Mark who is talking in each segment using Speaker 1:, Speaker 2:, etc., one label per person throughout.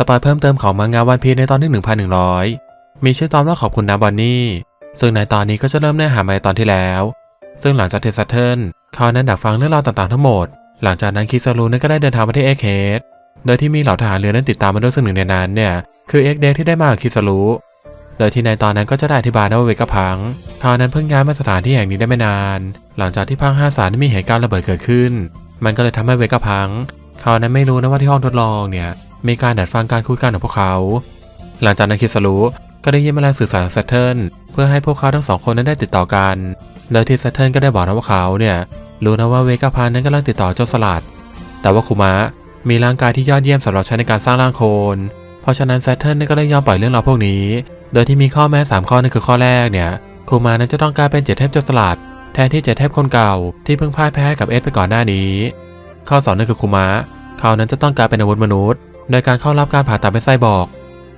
Speaker 1: สปอยเพิ่มเติมของมังงะวันพีในตอนที่1100 มีชื่อตอนว่าขอบคุณนะบอนนี่ ซึ่งในตอนนี้ก็จะเริ่มเนื้อหามาในตอนที่แล้ว ซึ่งหลังจากเทสเทิลเขานั้นดักฟังเรื่องราวต่างๆทั้งหมด หลังจากนั้นคิซารุนั้นก็ได้เดินทางมาที่เอ็กเฮดโดยที่มีเหล่าทหารเรือนั้นติดตามมาด้วยซึ่งหนึ่งในนั้นเนี่ยคือเอ็กเด็กที่ได้มากับคิซารุโดยที่ในตอนนั้นก็จะได้อธิบายนะว่าเวกพังเขานั้นเพิ่งย้ายมาสถานที่แห่งนี้ได้ไม่นาน หลังจากที่พังห้าสารได้มีเหตุการณ์ระเบิดเกิดขึ้น มันก็เลยทำให้เวกพังเขานั้นไม่รู้นะว่าที่ห้องทดลองเนี่ย มีการดัดฟังการคุยกันของพวกเขา หลังจากนั้นคิสรู้ก็ได้ยื่นแมลงสื่อสารเซตเทิลเพื่อให้พวกเขาทั้งสองคนนั้นได้ติดต่อกัน โดยที่เซตเทิลก็ได้บอกนะว่าเขาเนี่ยรู้นะว่าเวกาพันนั้นกำลังติดต่อเจ้าสลัด แต่ว่าคุมะมีร่างกายที่ยอดเยี่ยมสำหรับใช้ในการสร้างร่างโคลนเพราะฉะนั้นเซตเทิลก็ได้ยอมปล่อยเรื่องราวพวกนี้ โดยที่มีข้อแม้สามข้อนั่นคือข้อแรกเนี่ยคุมะนั้นจะต้องกายเป็นเจ็ดเทพเจ้าสลัดแทนที่เจ็ดเทพคนเก่าที่เพิ่งพ่ายแพ้กับเอสไปก่อนหน้านี้ ข้อสองนั่นคือคุมะเขานั้นจะต้องกายเป็นอาวุธมนุษย์ โดยการเข้ารับการผ่าตัดเป็นไส้บอก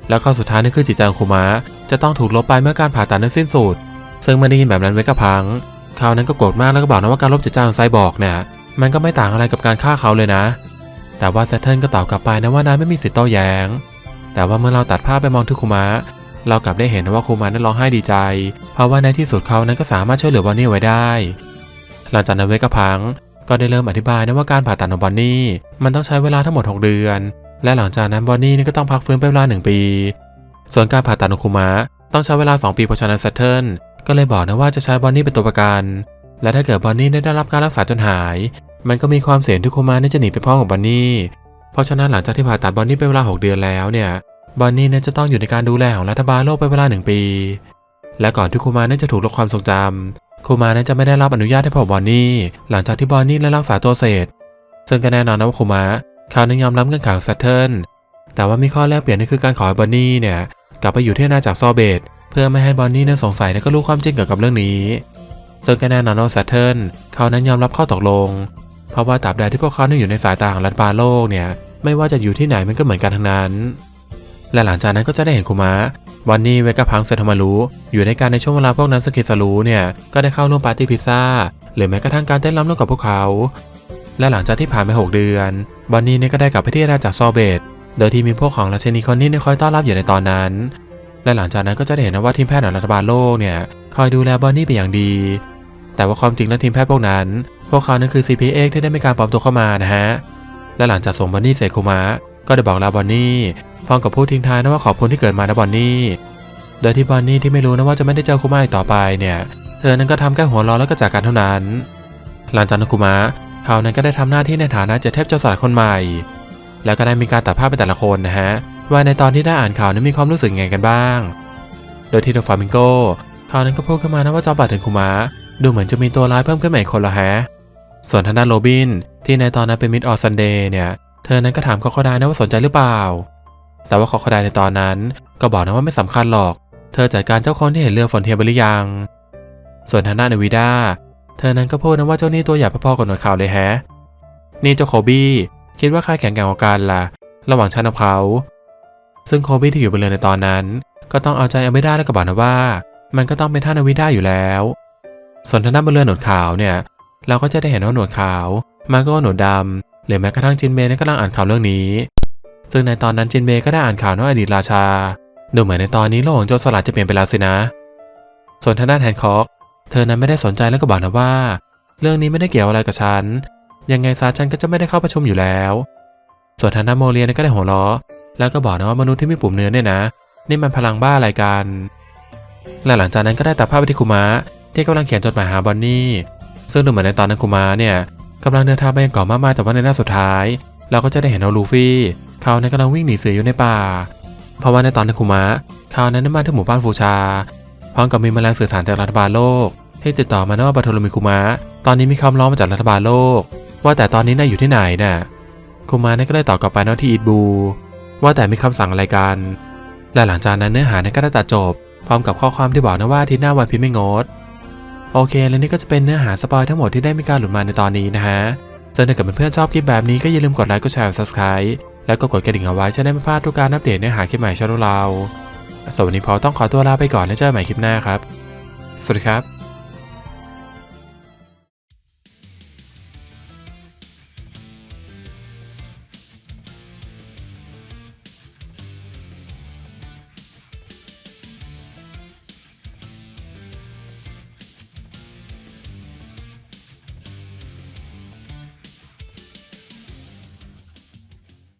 Speaker 1: แล้วข้อสุดท้ายนั่นคือจิตใจของคุมะจะต้องถูกลบไปเมื่อการผ่าตัดนั้นสิ้นสุด ซึ่งเมื่อได้ยินแบบนั้นเวกพังเขานั้นก็โกรธมากแล้วก็บอกนะว่าการลบจิตใจของไซบอกเนี่ยมันก็ไม่ต่างอะไรกับการฆ่าเขาเลยนะ แต่ว่าแซตเทิลก็ตอบกลับไปนะว่านายไม่มีสิทธิ์โต้แย้ง แต่ว่าเมื่อเราตัดภาพไปมองที่คุมะเรากลับได้เห็นว่าคุมะนั้นร้องไห้ดีใจ เพราะว่าในที่สุดเขานั้นก็สามารถช่วยเหลือบอนนี่ไว้ได้ หลังจากนั้นเวกพังก็ได้เริ่มอธิบายนะว่าการผ่าตัดของบอนนี่มันต้องใช้เวลาทั้งหมด 6 เดือน และหลังจากนั้นบอนนี่นี่ก็ต้องพักฟื้นเป็นเวลา 1 ปี ส่วนการผ่าตัดของคุมะต้องใช้เวลา 2 ปีเพราะฉะนั้นแซตเทิลก็เลยบอกนะว่าจะใช้บอนนี่เป็นตัวประกัน และถ้าเกิดบอนนี่ได้รับการรักษาจนหาย มันก็มีความเสี่ยงที่คุมะนี่จะหนีไปพ่อของบอนนี่เพราะฉะนั้นหลังจากที่ผ่าตัดบอนนี่เป็นเวลา 6 เดือนแล้วเนี่ยบอนนี่นั้นจะต้องอยู่ในการดูแลของรัฐบาลโลกเป็นเวลา 1 ปี และก่อนที่คุมะนั้นจะถูกลบความทรงจำคุมะนั้นจะไม่ได้รับอนุญาตให้พบบอนนี่ หลังจากที่บอนนี่ได้รักษาตัวเสร็จ ซึ่งก็แน่นอนนะว่าคุมะ เขานั้นยอมรับเงื่อนไขของแซตเทิลแต่ว่ามีข้อแลกเปลี่ยนนั่นคือการขอให้บอนนี่เนี่ยกลับไปอยู่ที่อาณาจักรซอเบตเพื่อไม่ให้บอนนี่นั้นสงสัยและก็รู้ความจริงเกี่ยวกับเรื่องนี้ ซึ่งก็แน่นอนว่าแซตเทิลเขานั้นยอมรับข้อตกลง เพราะว่าตราบใดที่พวกเขานั้นอยู่ในสายตาของรัฐบาลโลกเนี่ยไม่ว่าจะอยู่ที่ไหนมันก็เหมือนกันทั้งนั้น และหลังจากนั้นก็จะได้เห็นคุมะวันนี้เวกาพังเซทามารุอยู่ในการในช่วงเวลาพวกนั้นสกิสรูเนี่ยก็ได้เข้าร่วมปาร์ตี้พิซซ่าหรือแม้กระทั่งการเต้นรำร่วมกับพวกเขา และหลังจากที่ผ่านไป6เดือนบอนนี่เนี่ยก็ได้กลับไปที่อาณาจักรซอเบตโดยที่มีพวกของราชินีคอนนี่เนี่ยคอยต้อนรับอยู่ในตอนนั้น และหลังจากนั้นก็จะได้เห็นว่าทีมแพทย์ของรัฐบาลโลกเนี่ยคอยดูแลบอนนี่เป็นอย่างดี แต่ว่าความจริงแล้วทีมแพทย์พวกนั้น พวกเขานั่นคือ CPX ที่ได้มีการปลอมตัวเข้ามานะฮะและหลังจากส่งบอนนี่เสร็จคุมะก็ได้บอกลาบอนนี่พร้อมกับพูดทิ้งท้ายนะว่าขอบคุณที่เกิดมานะบอนนี่โดยที่บอนนี่ที่ไม่รู้นะว่าจะไม่ได้เจอคุมะอีกต่อไปเนี่ย เธอนั้นก็ทำแค่หัวเราะแล้วก็จากกันเท่านั้น หลังจากนั้นคุมะ เขานั้นก็ได้ทำหน้าที่ในฐานะเจดเทพเจ้าสลัดคนใหม่ แล้วก็ได้มีการตัดภาพเป็นแต่ละคนนะฮะ ว่าในตอนที่ได้อ่านข่าวนั้นมีความรู้สึกไงกันบ้าง โดยที่ดอฟามิงโกเขานั้นก็พูดขึ้นมานะว่าจอมบาดถึงคุมะดูเหมือนจะมีตัวร้ายเพิ่มขึ้นใหม่คนละฮะ ส่วนทางด้านโรบินที่ในตอนนั้นเป็นมิดออซันเดย์เนี่ย เธอนั้นก็ถามคอคอไดนะว่าสนใจหรือเปล่า แต่ว่าคอคอไดในตอนนั้น ก็บอกนะว่าไม่สำคัญหรอก เธอจัดการเจ้าคนที่เห็นเรือฝนเทียมไปหรือยัง ส่วนทางด้านเนวิด้า เธอนั้นก็พูดนะว่าเจ้านี่ตัวใหญ่พอๆกับหนวดขาวเลยแฮะ นี่เจ้าโคบี้คิดว่าใครแข็งแกร่งกว่ากันล่ะ ระหว่างฉันกับเขา ซึ่งโคบี้ที่อยู่บนเรือในตอนนั้น ก็ต้องเอาใจเอาไม่ได้แล้วก็บอกนะว่า มันก็ต้องเป็นท่านเนวิด้าอยู่แล้ว ส่วนทางด้านบนเรือหนวดขาวเนี่ย เราก็จะได้เห็นว่าหนวดขาวมันก็หนวดดำหรือแม้กระทั่งจินเบย์นั้นกำลังอ่านข่าวเรื่องนี้ ซึ่งในตอนนั้นจินเบย์ก็ได้อ่านข่าวว่าอดีตราชาดูเหมือนในตอนนี้โลกของโจรสลัดจะเปลี่ยนไปแล้วสินะ ส่วนทางด้านแฮนคอก เธอนั้นไม่ได้สนใจแล้วก็บอกนะว่า เรื่องนี้ไม่ได้เกี่ยวอะไรกับฉัน ยังไงซาฉันก็จะไม่ได้เข้าประชุมอยู่แล้ว ส่วนทางด้านโมเลียนก็ได้หัวเราะแล้วก็บอกนะว่ามนุษย์ที่มีปุ่มเนื้อเนี่ยนะ นี่มันพลังบ้าอะไรกัน และหลังจากนั้นก็ได้ตัดภาพไปที่คุมะที่กำลังเขียนจดหมายหาบอนนี่ ซึ่งดูเหมือนในตอนนั้นคุมะเนี่ยกำลังเดินทางไปยังเกาะมากมายแต่ว่าในหน้าสุดท้าย เราก็จะได้เห็นเอาลูฟี่ เขาเนี่ยกำลังวิ่งหนีเสืออยู่ในป่า เพราะว่าในตอนนั้นคุมะเขานั้นได้มาที่หมู่บ้านฟูชาพร้อมกับมีแมลงสื่อสารจากรัฐบาลโลก ที่ติดต่อมานะว่าบัตโทโลมิคุมะตอนนี้มีคำร้องมาจากรัฐบาลโลก ว่าแต่ตอนนี้นายอยู่ที่ไหนน่ะคุมะนี่ก็ได้ตอบกลับไปนะที่อีดบู ว่าแต่มีคำสั่งอะไรกัน และหลังจากนั้นเนื้อหานั้นก็ได้ตัดจบ พร้อมกับข้อความที่บอกนะว่าที่หน้าวันพิมพ์ไม่งด โอเค และนี่ก็จะเป็นเนื้อหาสปอยทั้งหมดที่ได้มีการหลุดมาในตอนนี้นะฮะซึ่งถ้าเกิดเพื่อนๆชอบคลิปแบบนี้ก็อย่าลืมกดไลค์กดแชร์กด subscribe แล้วก็กดกระดิ่งเอาไว้จะได้ไม่พลาดทุกการอัปเดตเนื้อหาคลิปใหม่ช่องเราสำหรับวันนี้พอต้องขอตัวลาไปก่อนแล้วเจอกันใหม่คลิปหน้าครับ สวัสดีครับ